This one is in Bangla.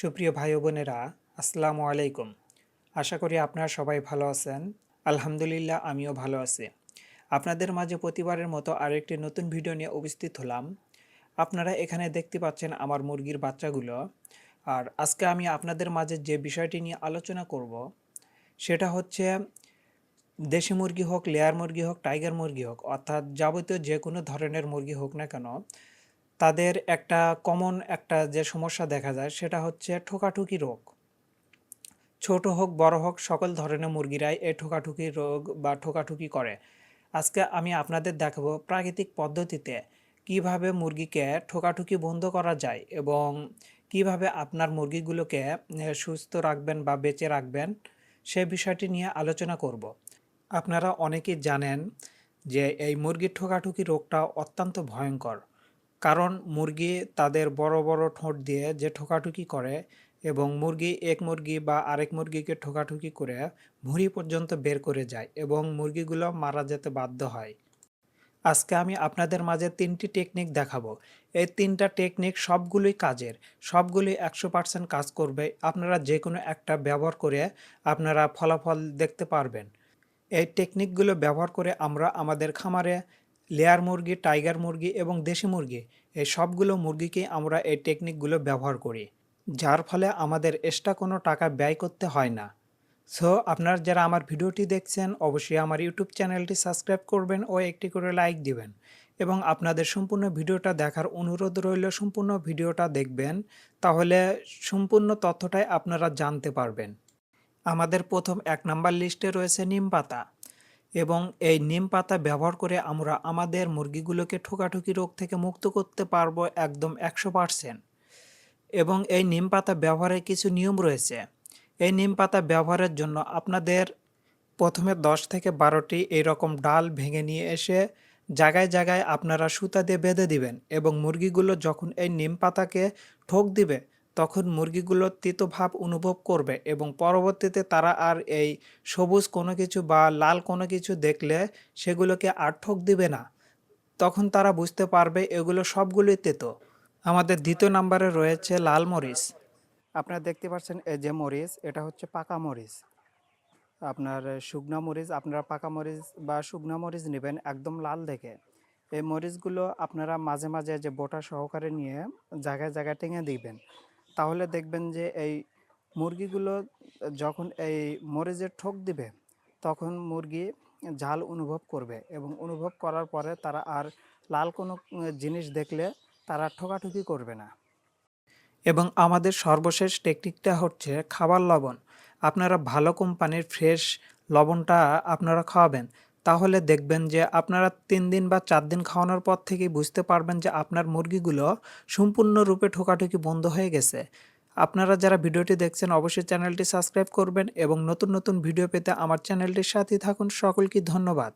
সুপ্রিয় ভাই বোনেরা, আসসালামু আলাইকুম। আশা করি আপনারা সবাই ভালো আছেন। আলহামদুলিল্লাহ, আমিও ভালো আছি। আপনাদের মাঝে প্রতিবারের মতো আরেকটি নতুন ভিডিও নিয়ে উপস্থিত হলাম। আপনারা এখানে দেখতে পাচ্ছেন আমার মুরগির বাচ্চাগুলো। আর আজকে আমি আপনাদের মাঝে যে বিষয়টি নিয়ে আলোচনা করব, সেটা হচ্ছে দেশি মুরগি হোক, লেয়ার মুরগি হোক, টাইগার মুরগি হোক, অর্থাৎ যাবতীয় যে কোনো ধরনের মুরগি হোক না কেন তাদের একটা কমন একটা যে সমস্যা দেখা যায় সেটা হচ্ছে ঠোকাঠুকি রোগ। ছোট হোক, বড় হোক, সকল ধরনের মুরগিরাই এই ঠোকাঠুকি রোগ বা ঠোকাঠুকি করে। আজকে আমি আপনাদের দেখাবো প্রাকৃতিক পদ্ধতিতে কীভাবে মুরগিকে ঠোকাঠুকি বন্ধ করা যায় এবং কীভাবে আপনার মুরগিগুলোকে সুস্থ রাখবেন বা বেঁচে রাখবেন সে বিষয়টি নিয়ে আলোচনা করব। আপনারা অনেকেই জানেন যে এই মুরগির ঠোকাঠুকি রোগটা অত্যন্ত ভয়ঙ্কর। কারণ মুরগি তাদের বড় বড় ঠোঁট দিয়ে যে ঠোকাঠুকি করে এবং মুরগি এক মুরগি বা আরেক মুরগিকে ঠোকাঠুকি করে ভুঁড়ি পর্যন্ত বের করে যায় এবং মুরগিগুলো মারা যেতে বাধ্য হয়। আজকে আমি আপনাদের মাঝে তিনটি টেকনিক দেখাবো। এই তিনটা টেকনিক সবগুলোই কাজের, সবগুলোই একশো পার্সেন্ট কাজ করবে। আপনারা যে কোনো একটা ব্যবহার করে আপনারা ফলাফল দেখতে পারবেন। এই টেকনিকগুলো ব্যবহার করে আমরা আমাদের খামারে লেয়ার মুরগি, টাইগার মুরগি এবং দেশি মুরগি, এই সবগুলো মুরগিকেই আমরা এই টেকনিকগুলো ব্যবহার করি, যার ফলে আমাদের এক্সট্রা কোনো টাকা ব্যয় করতে হয় না। সো আপনারা যারা আমার ভিডিওটি দেখছেন, অবশ্যই আমার ইউটিউব চ্যানেলটি সাবস্ক্রাইব করবেন ও একটি করে লাইক দিবেন এবং আপনাদের সম্পূর্ণ ভিডিওটা দেখার অনুরোধ রইল, সম্পূর্ণ ভিডিওটা দেখবেন, তাহলে সম্পূর্ণ তথ্যটাই আপনারা জানতে পারবেন। আমাদের প্রথম এক নাম্বার লিস্টে রয়েছে নিম পাতা। এবং এই নিম পাতা ব্যবহার করে আমরা আমাদের মুরগিগুলোকে ঠোকাঠুকি রোগ থেকে মুক্ত করতে পারব একদম একশো পারসেন্ট। এবং এই নিম পাতা ব্যবহারের কিছু নিয়ম রয়েছে। এই নিম পাতা ব্যবহারের জন্য আপনাদের প্রথমে দশ থেকে বারোটি এইরকম ডাল ভেঙে নিয়ে এসে জায়গায় জায়গায় আপনারা সুতা দিয়ে বেঁধে দিবেন এবং মুরগিগুলো যখন এই নিম পাতাকে ঠোক দিবে তখন মুরগিগুলো তিতো ভাব অনুভব করবে এবং পরবর্তীতে তারা আর এই সবুজ কোনো কিছু বা লাল কোনো কিছু দেখলে সেগুলোকে আর ঠোক দিবে না। তখন তারা বুঝতে পারবে এগুলো সবগুলোই তেতো। আমাদের দ্বিতীয় নাম্বারে রয়েছে লাল মরিচ। আপনারা দেখতে পাচ্ছেন এই যে মরিচ, এটা হচ্ছে পাকা মরিচ। আপনার শুকনা মরিচ, আপনারা পাকা মরিচ বা শুকনা মরিচ নেবেন একদম লাল দেখে। এই মরিচগুলো আপনারা মাঝে মাঝে যে বোটা সহকারে নিয়ে জায়গায় জায়গায় টেঙে দিবেন। তাহলে দেখবেন যে এই মুরগিগুলো যখন এই মরিচের ঠোক দিবে, তখন মুরগি ঝাল অনুভব করবে এবং অনুভব করার পরে তারা আর লাল কোনো জিনিস দেখলে তারা ঠোকাঠুকি করবে না। এবং আমাদের সর্বশেষ টেকনিকটা হচ্ছে খাবার লবণ। আপনারা ভালো কোম্পানির ফ্রেশ লবণটা আপনারা খাওয়াবেন। তাহলে দেখবেন যে আপনারা তিন দিন বা চার দিন খাওয়ানোর পর থেকেই বুঝতে পারবেন যে আপনার মুরগিগুলো সম্পূর্ণরূপে ঠোকাঠুকি বন্ধ হয়ে গেছে। আপনারা যারা ভিডিওটি দেখছেন অবশ্যই চ্যানেলটি সাবস্ক্রাইব করবেন এবং নতুন নতুন ভিডিও পেতে আমার চ্যানেলটির সাথেই থাকুন। সকলকে ধন্যবাদ।